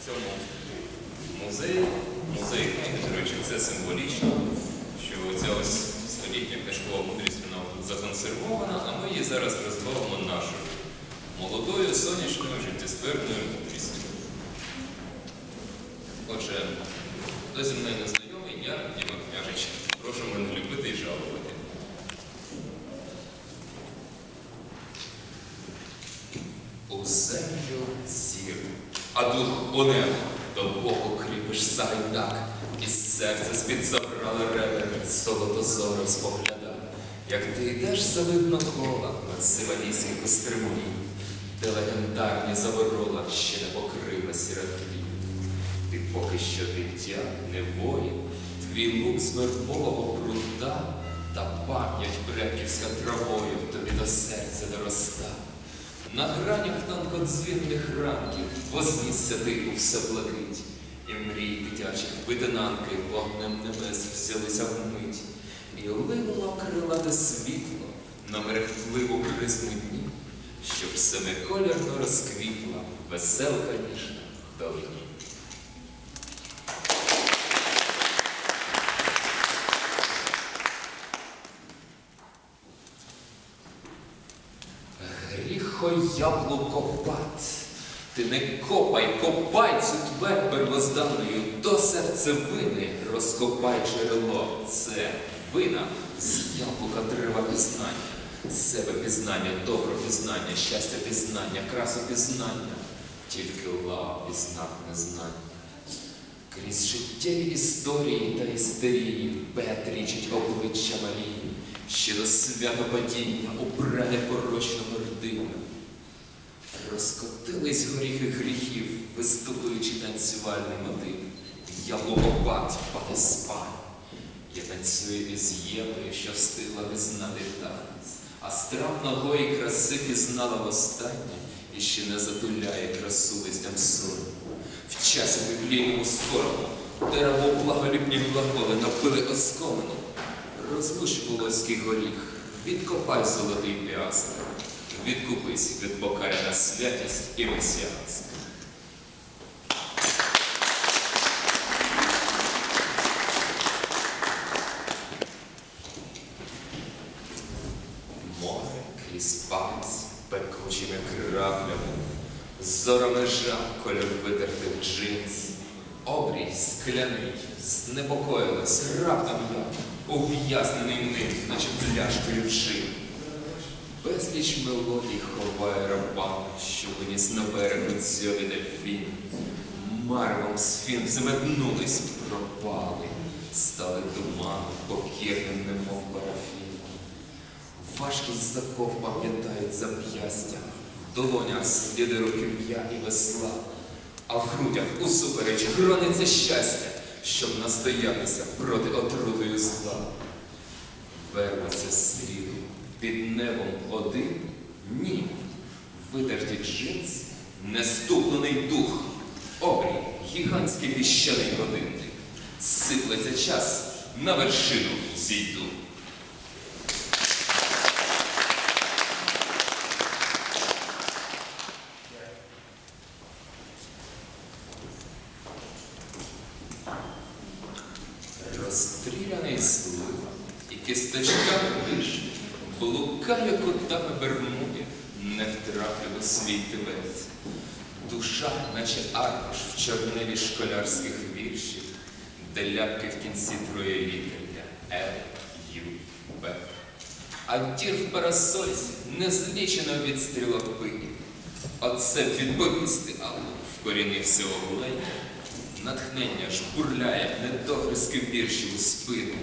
в цьому музеї. Музей до речі, це символічно, що ця ось столітня книжкова мудрість вона законсервована, а ми її зараз розбавимо нашою молодою, сонячною, життєстверною мудрістю. Отже, хто зі мною не я Діма Княжич. Прошу мене любити і жалувати. У землю а дух небо до боку кріпиш загайдак, і серце з-під забрали ревер, золото спогляда, як ти йдеш за видно кола над сивалійських острівів, де легендарні заворола ще не покрила сіратлі. Ти поки що дитя, не воїн, твій лук з вербового пруда, та пам'ять предківська травою тобі до серця дороста. На гранях танкодзвінних ранків вознісся ти у все блакить, і мрій дитячих витинанки вогнем небес взялися вмить, і линуло крилате світло на мерехтливу призму дні, щоб семиколірно розквітла веселка ніжна долині. Гріхо яблуко пад, ти не копай, копай цю твердь первозданною, до серцевини розкопай джерело. Це вина з яблука дерева пізнання, себе пізнання, добро пізнання, щастя пізнання, красу пізнання, тільки лав пізнав незнання. Крізь життєві історії та істерії Беатрічить обличчя Марії, ще до святопадіння упре непорочну гординю. Розкотились горіхи гріхів, виступуючи танцювальний мотив. Яблукопад паде спань. Я танцюю із Євою, що встигла визнати танець, а страх ногої краси пізнала востаннє і ще не затуляє красу листям сорому. В часі біблійному скорому, дерево благолюбні глаголи напили оскомину. Розлуч волоський горіх, відкопай золотий піастр, відкупись від бокаря на святість і месіанство. Море крізь пальці пекучими краплями, зорами жах кольор витертих джинс, обрій скляний, знепокоїлась раптом я, ув'язнений ним, наче пляшкою джин. Безліч мелодій ховає рабами, що виніс на берег дзьові дельфін. Марвом сфінкс метнулись, пропали, стали туманом, покірним, немов парафін. Важкість заков пам'ятають зап'ястя, в долонях сліди руків'я і весла, а в грудях усупереч грониться щастя, щоб настоятися проти отрутою зла. Вернеться сліду під небом один? Ні. Витерті джинс, неступлений дух, обрій, гігантський піщаний годинник. Сиплеться час, на вершину зійду. Розстріляний слива і кісточками вишні, блукає кутами Бермудів, не втраплю у свій тибет. Душа, наче аркуш в чорнилі школярських віршів, де ляпки в кінці троє літер Л, Ю, Б. А дір в парасольці незлічено від стрілок пині. Оце відповісти, але вкорінився оглень. Натхнення ж бурляє недогризки вірші у спину.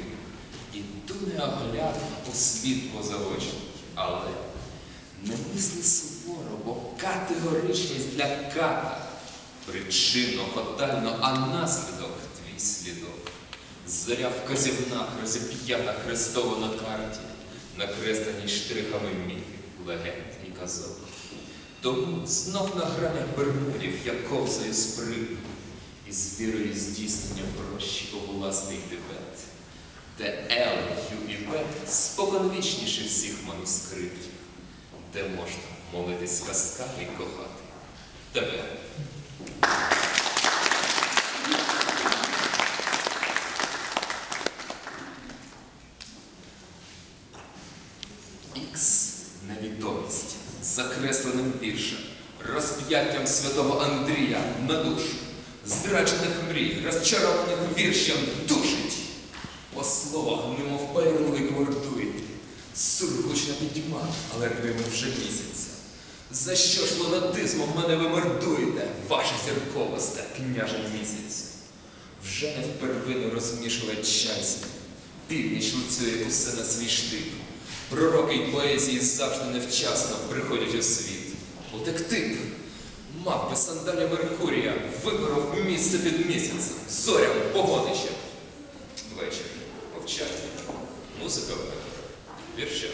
Іду неоглядно у світ позаочний, але не мисли суворо, бо категоричність для ката. Причинно, фатально, а наслідок твій слідок. Зоря вказівна розіп'ята хрестово на карті, накреслені штрихами міфів, легенд і казок. Тому знов на гранях Бермудів я ковзаю спритно, із вірою здійснення прощу власний дебет, де Ел, Ю і В споконвічніше всіх манускриптів, де можна молитись казками і кохати тебе. Ікс – невідомість, Закресленим віршем, розп'яттям святого Андрія на душу зраджених мрій, розчарованих віршем душить. По словах, немов пайрулик вордує, сургучна пітьма, але рими вже місяця. За що ж лунатизмом мене ви мордуєте, ваша зірковосте, княже місяця? Вже не впервину розмішує чайство, північ лицює усе на свій штик. Пророки й поезії завжди невчасно приходять у світ. Утекти б, мав би сандалі Меркурія, виборов місце під місяцем, зорям, погодище. Вечір, мовчання, музика. Вечора,